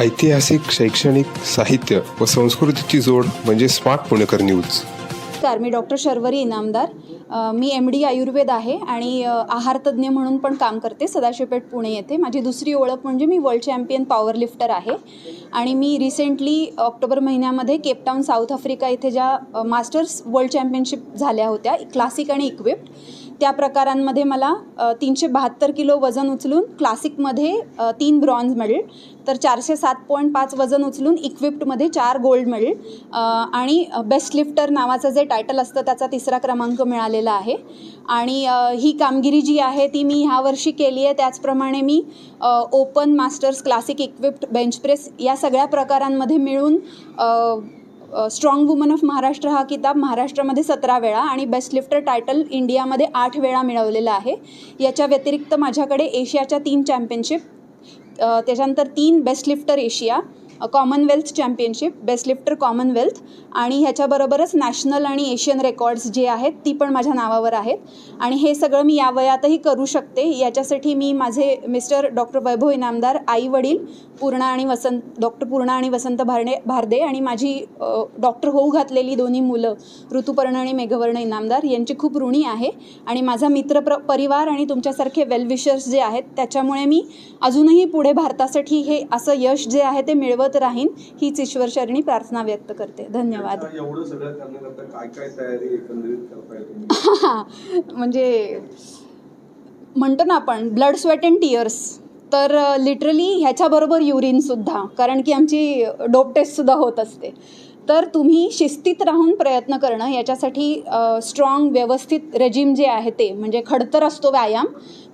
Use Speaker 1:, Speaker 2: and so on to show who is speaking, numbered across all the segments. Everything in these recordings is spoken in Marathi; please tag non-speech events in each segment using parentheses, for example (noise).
Speaker 1: ऐतिहासिक शैक्षणिक साहित्य व संस्कृतीची जोड म्हणजे स्मार्ट पुणेकर न्यूज.
Speaker 2: नमस्कार मी डॉक्टर शर्वरी इनामदार. मी एम डी आयुर्वेद आहे आणि आहारतज्ञ म्हणून पण काम करते सदाशिवपेठ पुणे येथे. माझी दुसरी ओळख म्हणजे मी वर्ल्ड चॅम्पियन पॉवर लिफ्टर आहे आणि मी रिसेंटली ऑक्टोबर महिन्यामध्ये केपटाऊन साऊथ आफ्रिका इथे ज्या मास्टर्स वर्ल्ड चॅम्पियनशिप झाल्या होत्या क्लासिक आणि इक्विप्ड त्या प्रकारांमध्ये मला तीनशे बहात्तर किलो वजन उचलून क्लासिकमध्ये तीन ब्रॉन्झ मेडल तर चारशे सात पॉईंट पाच वजन उचलून इक्विप्टमध्ये चार गोल्ड मेडल आणि बेस्ट लिफ्टर नावाचं जे टायटल असतं त्याचा तिसरा क्रमांक मिळालेला आहे. आणि ही कामगिरी जी आहे ती मी ह्या वर्षी केली आहे. त्याचप्रमाणे मी open masters classic equipped bench press या सगळ्या प्रकारांमध्ये मिळून स्ट्रॉंग वुमन ऑफ महाराष्ट्र हा किताब महाराष्ट्रामध्ये सतरा वेळा आणि बेस्ट लिफ्टर टायटल इंडियामध्ये आठ वेळा मिळवलेला आहे. याच्या व्यतिरिक्त माझ्याकडे एशियाच्या तीन चॅम्पियनशिप त्याच्यानंतर तीन best lifter Asia commonwealth championship best lifter commonwealth आणि ह्याच्याबरोबरच नॅशनल आणि एशियन रेकॉर्ड्स जे आहेत ती पण माझ्या नावावर आहेत. आणि हे सगळं मी या वयातही करू शकते. याच्यासाठी मी माझे मिस्टर डॉक्टर वैभव इनामदार आई वडील पूर्णा आणि वसंत डॉक्टर पूर्णा आणि वसंत भारणे भारदे आणि माझी डॉक्टर होऊ घातलेली दोन्ही मुलं ऋतुपर्ण आणि मेघवर्ण इनामदार यांची खूप ऋणी आहे. आणि माझा मित्र प्र परिवार आणि तुमच्यासारखे वेलविशर्स जे आहेत त्याच्यामुळे मी अजूनही पुढे भारतासाठी हे असं यश जे आहे ते मिळवत राहीन हीच ईश्वरचरणी प्रार्थना व्यक्त करते. धन्यवाद. (laughs) म्हणजे म्हणतो ना आपण ब्लड स्वेट अँड टिअर्स तर लिटरली ह्याच्याबरोबर युरिनसुद्धा कारण की आमची डोप टेस्टसुद्धा होत असते. तर तुम्ही शिस्तीत राहून प्रयत्न करणं याच्यासाठी स्ट्रॉंग व्यवस्थित रेजिम जे आहे ते म्हणजे खडतर असतो व्यायाम.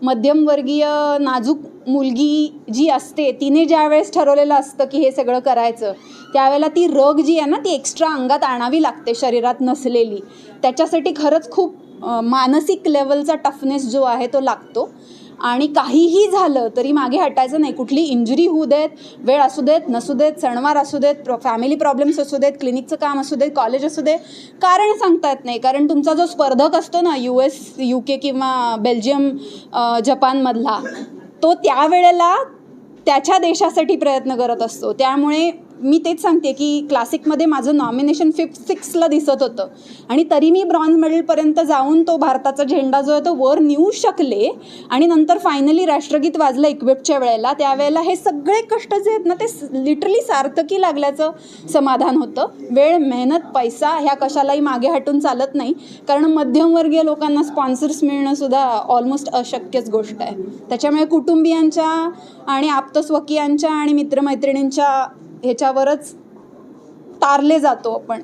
Speaker 2: मध्यमवर्गीय नाजूक मुलगी जी असते तिने ज्यावेळेस ठरवलेलं असतं की हे सगळं करायचं त्यावेळेला ती रग जी आहे ना ती एक्स्ट्रा अंगात आणावी लागते शरीरात नसलेली. त्याच्यासाठी खरंच खूप मानसिक लेवलचा टफनेस जो आहे तो लागतो. आणि काहीही झालं तरी मागे हटायचं नाही. कुठली इंजुरी होऊ देत वेळ असू देत नसू देत सणवार असू देत प्र फॅमिली प्रॉब्लेम्स असू देत क्लिनिकचं काम असू देत कॉलेज असू दे कारण सांगता येत नाही. कारण तुमचा जो स्पर्धक असतो ना यू एस यू के किंवा बेल्जियम जपानमधला तो त्यावेळेला त्याच्या देशासाठी प्रयत्न करत असतो. त्यामुळे मी तेच सांगते की क्लासिकमध्ये माझं नॉमिनेशन फिफ्थ सिक्सला दिसत होतं. आणि तरी मी ब्रॉन्झ मेडलपर्यंत जाऊन तो भारताचा झेंडा जो आहे तो वर नेऊ शकले. आणि नंतर फायनली राष्ट्रगीत वाजलं इक्विपच्या वेळेला. त्यावेळेला हे सगळे कष्ट जे आहेत ना ते लिटरली सार्थकी लागल्याचं समाधान होतं. वेळ मेहनत पैसा ह्या कशालाही मागे हटून चालत नाही. कारण मध्यमवर्गीय लोकांना स्पॉन्सर्स मिळणं सुद्धा ऑलमोस्ट अशक्यच गोष्ट आहे. त्याच्यामुळे कुटुंबियांच्या आणि आप्तस्वकीयांच्या आणि मित्रमैत्रिणींच्या ह्याच्यावरच तारले जातो आपण.